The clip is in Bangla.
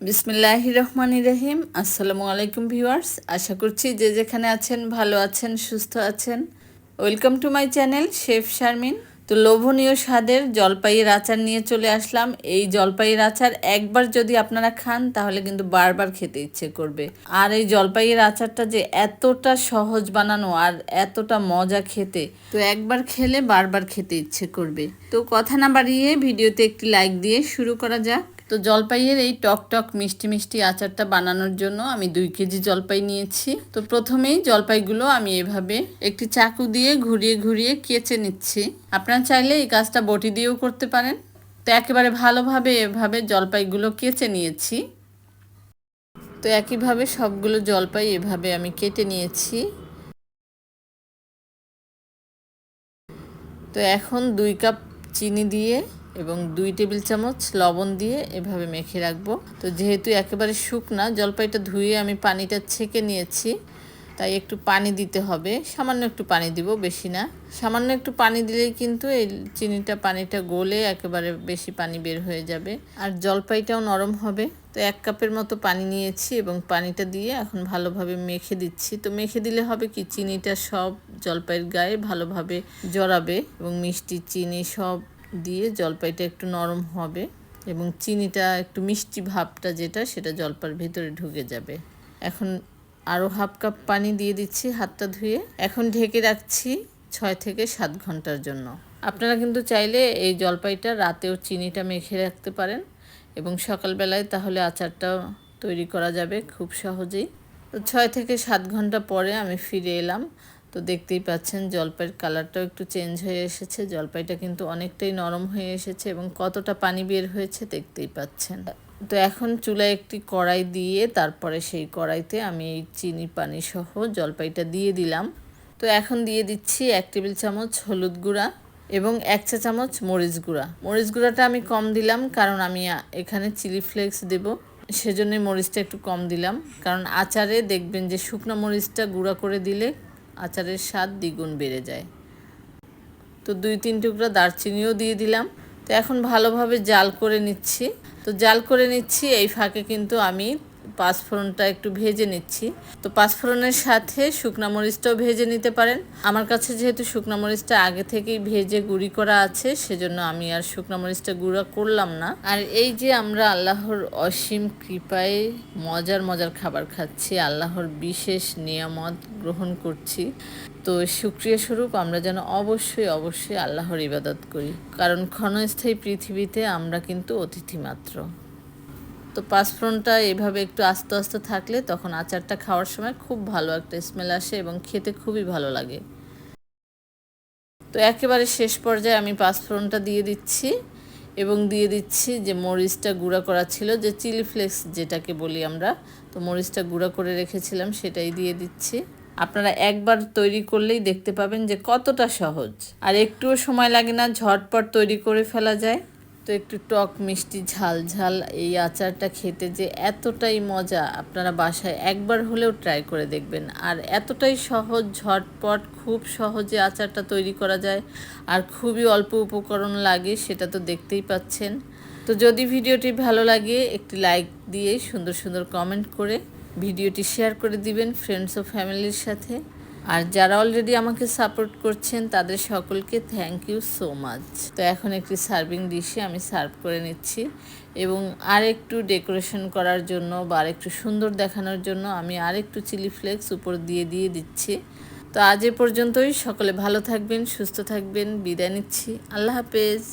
বিসমিল্লাহ রহমান রহিম। আসসালামু আলাইকুম ভিউয়ার্স। আশা করছি যে যেখানে আছেন, ভালো আছেন, সুস্থ আছেন। Welcome to my channel chef Sharmin. তো লোভনীয় স্বাদের জলপাইয়ের আচার নিয়ে চলে আসলাম। এই জলপাইয়ের আচার একবার যদি আপনারা খান, তাহলে কিন্তু বারবার খেতে ইচ্ছে করবে। আর এই জলপাইয়ের আচারটা যে এতটা সহজ বানানো আর এতটা মজা খেতে, তো একবার খেলে বারবার খেতে ইচ্ছে করবে। তো কথা না বাড়িয়ে ভিডিওতে একটি লাইক দিয়ে শুরু করা যাক। তো জলপাইয়ের এই টক টক মিষ্টি মিষ্টি আচারটা বানানোর জন্য আমি দুই কেজি জলপাই নিয়েছি। তো প্রথমেই জলপাইগুলো আমি এভাবে একটি চাকু দিয়ে ঘুরিয়ে ঘুরিয়ে কেচে নিচ্ছি। আপনারা চাইলে এই কাজটা বটি দিয়েও করতে পারেন। তো একেবারে ভালোভাবে এভাবে জলপাইগুলো কেচে নিয়েছি। তো একইভাবে সবগুলো জলপাই এভাবে আমি কেটে নিয়েছি। তো এখন দুই কাপ চিনি দিয়ে এবং দুই টেবিল চামচ লবণ দিয়ে এভাবে মেখে রাখব। তো যেহেতু একেবারে শুকনা, জলপাইটা ধুয়ে আমি পানিটা ছেঁকে নিয়েছি, তাই একটু পানি দিতে হবে। সামান্য একটু পানি দিব, বেশি না। সামান্য একটু পানি দিলেই কিন্তু এই চিনিটা, পানিটা গলে একেবারে বেশি পানি বের হয়ে যাবে। আর জলপাইটাও নরম হবে। তো এক কাপের মতো পানি নিয়েছি এবং পানিটা দিয়ে এখন ভালোভাবে মেখে দিচ্ছি। তো মেখে দিলে হবে কি, চিনিটা সব জলপাইয়ের গায়ে ভালোভাবে জড়াবে এবং মিষ্টি, চিনি সব দিয়ে জলপাইটা একটু নরম হবে এবং চিনিটা একটু মিষ্টি ভাবটা যেটা, সেটা জলপার ভিতরে ঢুকে যাবে। এখন আরও হাফ কাপ পানি দিয়ে দিচ্ছি হাতটা ধুয়ে। এখন ঢেকে রাখছি ছয় থেকে সাত ঘণ্টার জন্য। আপনারা কিন্তু চাইলে এই জলপাইটা রাতেও চিনিটা মেখে রাখতে পারেন এবং সকালবেলায় তাহলে আচারটা তৈরি করা যাবে খুব সহজেই। তো ছয় থেকে সাত ঘণ্টা পরে আমি ফিরে এলাম। তো দেখতেই পাচ্ছেন জলপাইয়ের কালারটাও একটু চেঞ্জ হয়ে এসেছে। জলপাইটা কিন্তু অনেকটাই নরম হয়ে এসেছে এবং কতটা পানি বের হয়েছে দেখতেই পাচ্ছেন। তো এখন চুলায় একটি কড়াই দিয়ে তারপরে সেই কড়াইতে আমি এই চিনি, পানি সহ জলপাইটা দিয়ে দিলাম। তো এখন দিয়ে দিচ্ছি এক টেবিল চামচ হলুদ গুঁড়া এবং এক চা চামচ মরিচ গুঁড়া। মরিচ গুঁড়াটা আমি কম দিলাম কারণ আমি এখানে চিলি ফ্লেক্স দেব। সেজন্যই মরিচটা একটু কম দিলাম। কারণ আচারে দেখবেন যে শুকনো মরিচটা গুঁড়া করে দিলে আচারের স্বাদ দ্বিগুণ বেড়ে যায়। তো দুই তিন টুকরা দারচিনিও দিয়ে দিলাম। তো এখন ভালোভাবে জাল করে নিচ্ছি। তো জাল করে নিচ্ছি, এই ফাঁকে কিন্তু আমি পাঁচফোড়নটা একটু ভেজে নিচ্ছি। তো পাঁচফোড়নের সাথে শুকনা মরিচটাও ভেজে নিতে পারেন। আমার কাছে যেহেতু শুকনা মরিচটা আগে থেকেই ভেজে গুঁড়ি করা আছে, সেজন্য আমি আর শুকনা মরিচটা গুঁড়া করলাম না। আর এই যে আমরা আল্লাহর অসীম কৃপায় মজার মজার খাবার খাচ্ছি, আল্লাহর বিশেষ নিয়ামত গ্রহণ করছি। তো সুক্রিয়া স্বরূপ আমরা যেন অবশ্যই অবশ্যই আল্লাহর ইবাদত করি। কারণ ক্ষণস্থায়ী পৃথিবীতে আমরা কিন্তু অতিথি মাত্র। তো পাঁচফোড়নটা এভাবে একটু আস্তে আস্তে থাকলে তখন আচারটা খাওয়ার সময় খুব ভালো একটা স্মেল আসে এবং খেতে খুবই ভালো লাগে। তো একেবারে শেষ পর্যায়ে আমি পাঁচফোড়নটা দিয়ে দিচ্ছি এবং দিয়ে দিচ্ছি যে মরিচটা গুঁড়া করা ছিল, যে চিলি ফ্লেক্স যেটাকে বলি আমরা। তো মরিচটা গুঁড়া করে রেখেছিলাম সেটাই দিয়ে দিচ্ছি। আপনারা একবার তৈরি করলেই দেখতে পাবেন যে কতটা সহজ। আর একটুও সময় লাগে না, ঝটপট তৈরি করে ফেলা যায়। তো একটু টক মিষ্টি, ঝাল ঝাল এই আচারটা খেতে যে এতটাই মজা আপনারা বাসায় একবার হলেও ট্রাই করে দেখবেন। আর এতটাই সহজ, ঝটপট, খুব সহজে আচারটা তৈরি করা যায়। আর খুবই অল্প উপকরণ লাগে, সেটা তো দেখতেই পাচ্ছেন। তো যদি ভিডিওটি ভালো লাগে, একটি লাইক দিয়ে সুন্দর সুন্দর কমেন্ট করে ভিডিওটি শেয়ার করে দিবেন ফ্রেন্ডস ও ফ্যামিলির সাথে। আর যারা অলরেডি আমাকে সাপোর্ট করছেন, তাদের সকলকে থ্যাংক ইউ সো মাচ তো এখন একটি সার্ভিং ডিশে আমি সার্ভ করে নিচ্ছি। এবং আর একটু ডেকোরেশন করার জন্য বা আর একটু সুন্দর দেখানোর জন্য আমি আর একটু চিলি ফ্লেক্স উপর দিয়ে দিয়ে দিচ্ছি। তো আজ এ পর্যন্তই। সকলে ভালো থাকবেন, সুস্থ থাকবেন। বিদায় নিচ্ছি। আল্লাহ হাফেজ।